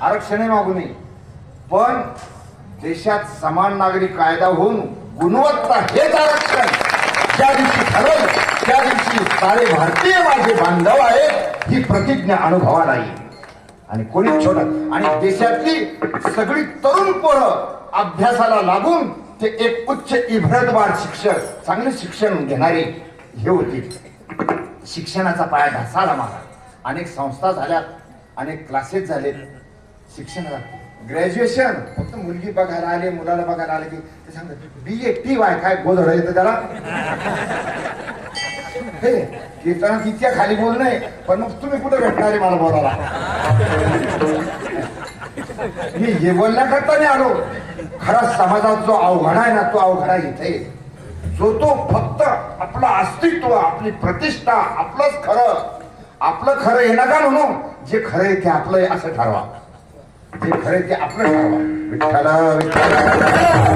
आरक्षणही मागू नये पण देशात समान नागरी कायदा होऊन गुणवत्ता हेच आरक्षण ज्या दिवशी ठरल त्या दिवशी सारे भारतीय माझे बांधव आहेत ही प्रतिज्ञा अनुभवाला येईल आणि कोणीच छोडत आणि देशातली सगळी तरुण पोरं अभ्यासाला लागून ते एक उच्च इभ्रतवार शिक्षक चांगले शिक्षण घेणारे हे होते. शिक्षणाचा पाया ढासाला मारा अनेक संस्था झाल्यात अनेक क्लासेस झालेत. शिक्षण ग्रॅज्युएशन फक्त मुलगी बघायला आले मुलाला बघायला आले की ते सांगतात बी ए टी वाय काय गोधड येतं त्याला हे कीर्तनात इतक्या खाली बोल नाही पण मग तुम्ही कुठे भेटणार आहे मला बोलायला? मी हे बोलण्याकरता नाही आलो. खरा समाजात जो अवघडा आहे ना तो अवघडा इथे. जो तो फक्त आपलं अस्तित्व आपली प्रतिष्ठा आपलंच खरं. आपलं खरं हे नका म्हणू. जे खरं आहे ते आपलं आहे असं ठरवा. ते खरे ते आपलं ठरवा विठ्ठला विठ्ठल